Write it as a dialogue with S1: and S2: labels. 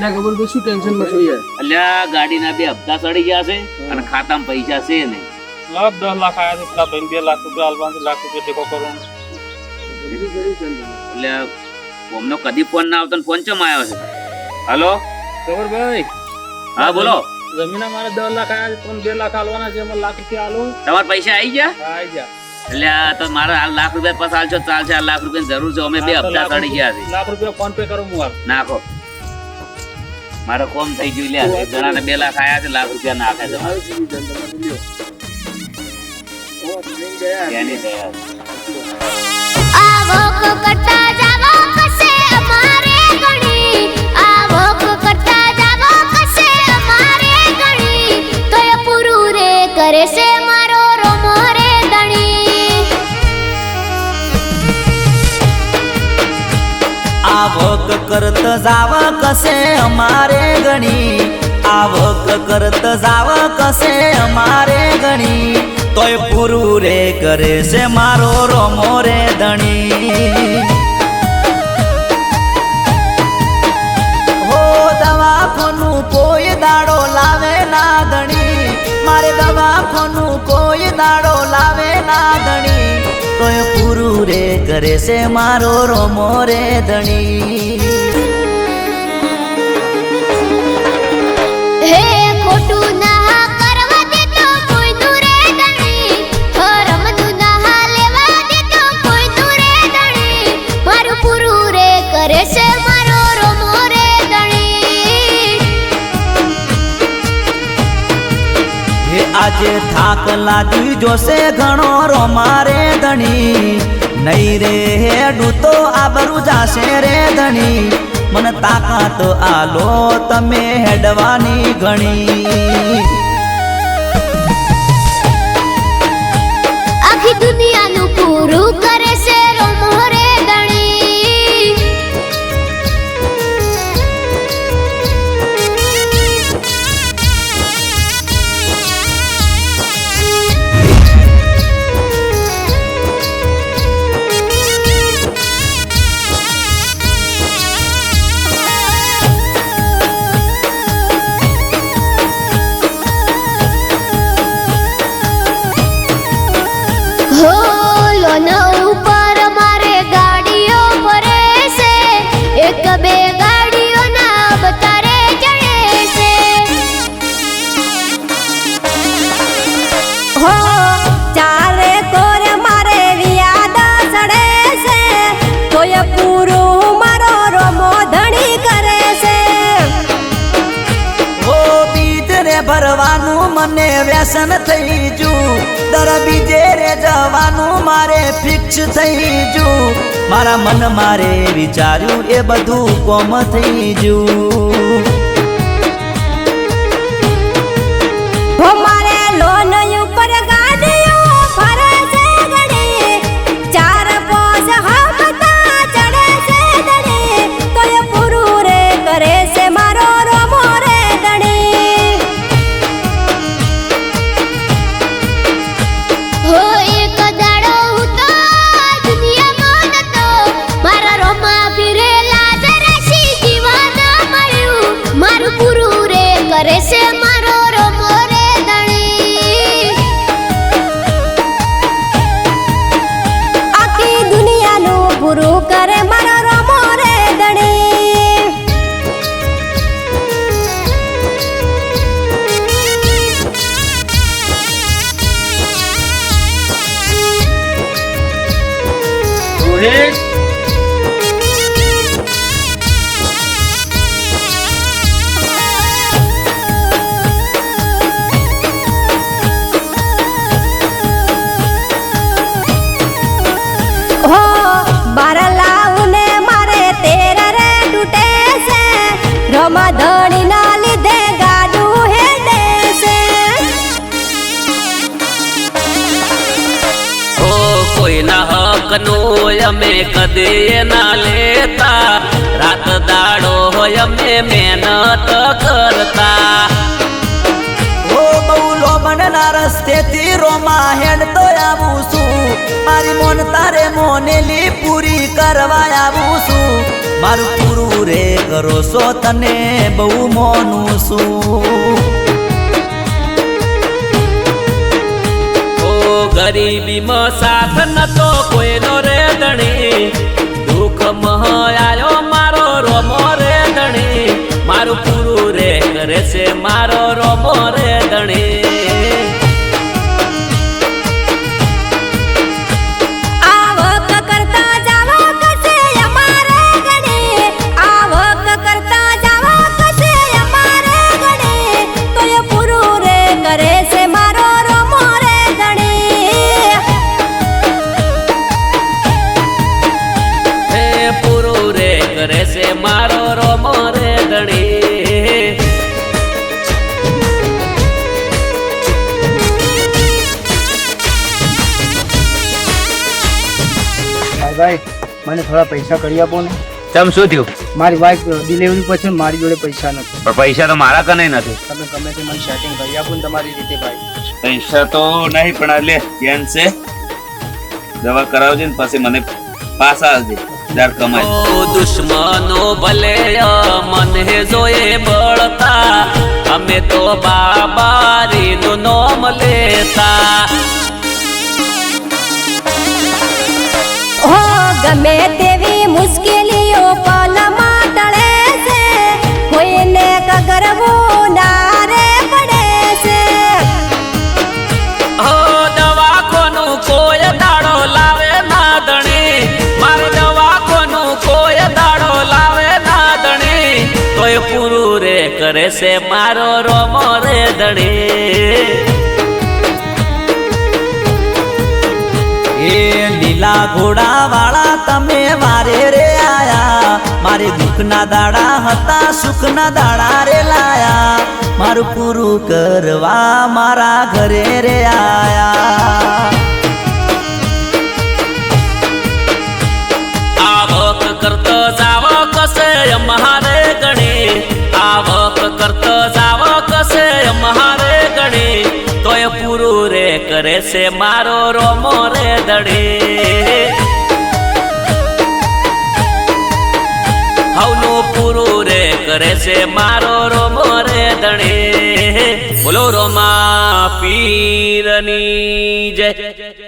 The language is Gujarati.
S1: ના ખબર તો શું ટેન્શનમાં છો યાર.
S2: અલ્યા ગાડીના બે હપ્તા સડી ગયા છે અને ખાતામાં પૈસા છે નહીં.
S3: લાખ દસ લાખ આયા છે એટલા ભાઈને બે લાખ રૂપિયા છે, લાખ રૂપિયા ટેકો કરો.
S2: એટલે અમને કદી ફોન ના આવતો ફોન ચમ આવ્યો છે? હલો?
S3: ખબર ભાઈ?
S2: હા બોલો.
S3: જમીન મારે દસ લાખ આયા છે પણ બે લાખ આલવાના છે એમાં લાખ રૂપિયા આલો
S2: તમારા પૈસા આવી ગયા?
S3: આવી ગયા.
S2: એટલે આ તો મારે આ લાખ રૂપિયા પાસ હાલશો ચાલશે આ લાખ રૂપિયાની જરૂર છે અમે બે હપ્તા
S3: લાખ
S2: ગયા છે.
S3: લાખ રૂપિયા ફોન પે કરું હું
S2: નાખો. મારો કોમ થઈ ગયું લ્યા એક જણાને બે લાખ આયા છે લાખ રૂપિયા નાખે છે મારે. એની દયા છે.
S4: આવક કરત જાવ
S5: કસે અમારે ગણી. આવક કરત જાવ કસે અમારે ગણી. તોય પૂરું રે કરે છે મારો રોમો રે ધણી. હો, દવાખાનું કોઈ દાડો લાવે ના ધણી. મારે દવાખાનું કોઈ દાડો લાવે ના ધણી. તોય પૂરું કરે છે મારો રોમો રે ધણી.
S4: હે ખોટું ના
S5: આજે થાક લાગી જોશે ઘણો રો મારે ધણી. નહીં રે હેડું તો આબરું જાશે રે ધણી. મને તાકાત આલો તમે હેડવાની ઘણી. ભરવાનું મને વ્યસન થઈ જુ દર બીજે રે જવાનું મારે ફિક્સ થઈ જું મારા મન મારે વિચાર્યું એ બધું કોમ થઈ જુ
S2: હકનું અમે કદી ના લેતા. રાત દાડો હોય અમે મહેનત કરતા.
S5: ઓ બહુ લોબણ ના રોમા હેડ તો આવું છું. મારી મોન તારે મોનેલી પૂરી કરવા આવું છું. મારું પૂરું રે કરો છો તને બહુ મોનું છું.
S2: ઓ ગરીબીમાં સાથ નતો કોઈનો રે ધણી દુઃખમાં આયો મારો રોમો રે ધણી મારું પૂરું
S1: મને થોડા પૈસા કરી આપો ને.
S6: ચમ શું થયું?
S1: મારી વાઈફ ડિલિવરી પછી મારી જોડે પૈસા નથી.
S6: પણ પૈસા તો મારા કને નથી.
S1: તમે ગમે તે મને સેટિંગ કરી આપો ને તમારી રીતે ભાઈ.
S6: પૈસા તો નહીં પણ આ લે કેન છે. દવા કરાવજે ને પછી મને પાછા આવજે ત્યાર
S2: કમાઈ દુશ્મનો ભલે મને જોએ બળતા અમે તો બાબારીનું નામ લેતા.
S7: ગમે તેવી મુશ્કેલીઓ પલમાં ટળે છે. કોઈને કગરવું ના રે પડે છે.
S2: દવાખોનું કોઈ દાડો લાવે ના ધણી મારું દવાખોનું કોઈ દાડો લાવે ના ધણી તોય પૂરું રે કરે છે મારો રોમો રે દણી.
S5: એ લીલા ઘોડા વાળા તમે મારે રે આયા? મારે દુઃખના દાડા હતા, સુખના દાડા રે લાયા. મારું પૂરું કરવા મારા ઘરે રે આયા.
S2: કરે છે મારો રોમો રે દડે. હવનું પૂરું રે કરે છે મારો રોમો રે દડે. બોલો રોમા પીરની જય.